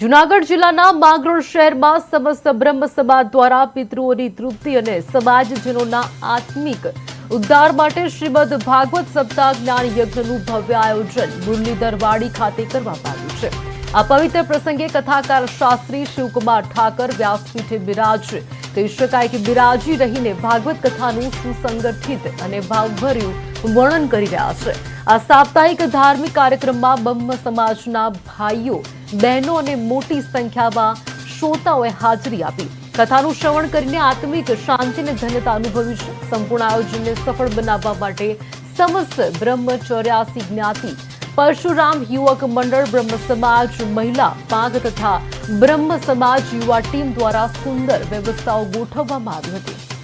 જુનાગઢ જિલ્લાના માંગરોળ શહેરમાં સમસ્ત બ્રહ્મ સમાજ દ્વારા પિતૃઓની તૃપ્તિ અને સમાજજનોના આત્મિક ઉદ્ધાર માટે શ્રીમદ ભાગવત સપ્તાહ જ્ઞાન યજ્ઞનું ભવ્ય આયોજન મુરલીધરવાડી ખાતે કરવામાં આવ્યું છે. આ પવિત્ર પ્રસંગે કથાકાર શાસ્ત્રી શિવકુમાર ઠાકર વ્યાસપીઠે બિરાજ કહી શકાય કે બિરાજી રહીને ભાગવત કથાનું સુસંગઠિત અને ભાવભર્યું વર્ણન કરી રહ્યા છે. આ સાપ્તાહિક ધાર્મિક કાર્યક્રમમાં બ્રહ્મ સમાજના ભાઈઓ, બહેનો અને મોટી સંખ્યામાં શ્રોતાઓએ હાજરી આપી. કથાનું શ્રવણ કરીને આત્મિક શાંતિ અને ધન્યતા અનુભવી છે. સંપૂર્ણ આયોજનને સફળ બનાવવા માટે સમસ્ત બ્રહ્મ ચોર્યાસી જ્ઞાતિ, પરશુરામ યુવક મંડળ, બ્રહ્મ સમાજ, મહિલા પાંખ તથા બ્રહ્મ સમાજ યુવા ટીમ દ્વારા સુંદર વ્યવસ્થાઓ ગોઠવવામાં આવી હતી.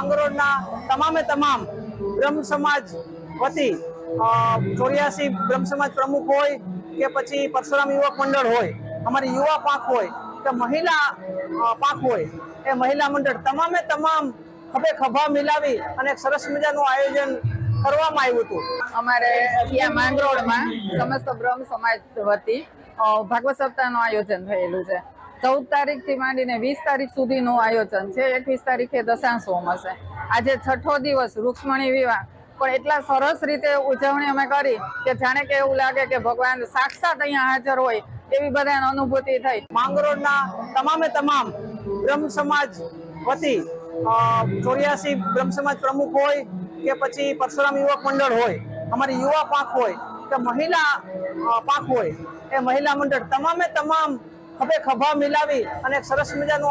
માંગરોળના તમામે તમામ બ્રહ્મ સમાજ વતી ચોર્યાસી બ્રહ્મ સમાજ પ્રમુખ હોય કે પછી પરશુરામ યુવક મંડળ હોય, અમારી યુવા પાંખ હોય કે મહિલા પાંખ હોય, એ મહિલા મંડળ તમામે તમામ ખભે ખભા મિલાવી અને સરસ મજાનું આયોજન કરવામાં આવ્યું હતું. અમારે ત્યાં માંગરોળમાં સમસ્ત બ્રહ્મ સમાજ વતી ભાગવત સપ્તાહનું આયોજન થયેલું છે. ચૌદ તારીખથી માંડીને વીસ તારીખ સુધીનું આયોજન છે. એકવીસ તારીખે દશાંશ હોમ હશે. આજે છઠ્ઠો દિવસ રૂક્ષ્મણી વિવાહ. પણ એટલા સરસ રીતે ઉજવણી અમે કરી કે જાણે કે એવું લાગે કે ભગવાન સાક્ષાત અહીંયા હાજર હોય એવી બધાને અનુભૂતિ થઈ. માંગરોળના તમામે તમામ બ્રહ્મ સમાજ વતી ચોર્યાસી બ્રહ્મ સમાજ પ્રમુખ હોય કે પછી પરશુરામ યુવક મંડળ હોય, અમારી યુવા પાંખ હોય, કે મહિલા પાક હોય, એ મહિલા મંડળ તમામે તમામ ખભે ખભા મિલાવી અને સરસ મજાનું